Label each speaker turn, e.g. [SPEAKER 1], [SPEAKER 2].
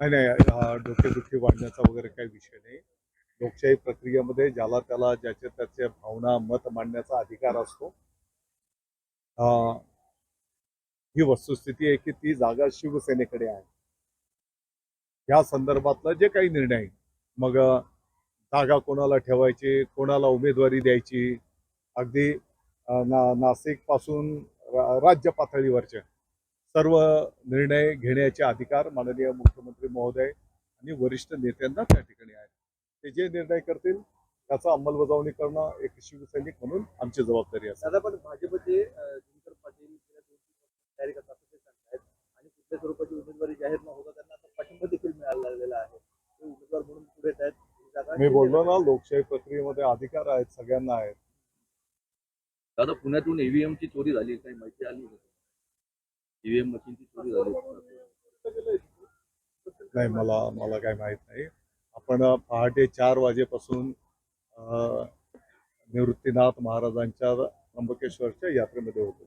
[SPEAKER 1] नाही नाही हा डोकेदुखी वाढण्याचा वगैरे काही विषय नाही. लोकशाही प्रक्रियेमध्ये ज्याला त्याला ज्याचे त्याचे भावना मत मांडण्याचा अधिकार असतो. अं, ही वस्तुस्थिती आहे की ती जागा शिवसेनेकडे आहे. या संदर्भातला जे काही निर्णय आहे, मग जागा कोणाला ठेवायची कोणाला उमेदवारी द्यायची अगदी ना नाशिकपासून राज्य पातळीवरचे सर्व निर्णय घेण्याचे अधिकार माननीय मुख्यमंत्री महोदय आणि वरिष्ठ नेत्यांना त्या ठिकाणी आहे ते जे निर्णय करतील त्याचा अंमलबजावणी करणं एक शिवसैनिक म्हणून आमची जबाबदारी आहे.
[SPEAKER 2] दादा पण भाजपचे दिनकर पाटील तयारी करतात आणि कुठल्या स्वरूपाची उमेदवारी जाहीर न होता त्यांना आता पाठिंबा देखील मिळायला लागलेला आहे ते उमेदवार म्हणून पुढे येत आहेत ही जागा
[SPEAKER 1] मी बोललो ना लोकशाही प्रक्रियेमध्ये अधिकार आहेत सगळ्यांना आहेत.
[SPEAKER 3] दादा पुण्यातून ईव्हीएम ची चोरी झाली काही माहिती आली ईव्हीएम मशीनची चोरी झाली.
[SPEAKER 1] नाही मला मला काय माहीत नाही. आपण पहाटे चार वाजेपासून निवृत्तीनाथ महाराजांच्या त्र्यंबकेश्वरच्या यात्रेमध्ये होतो.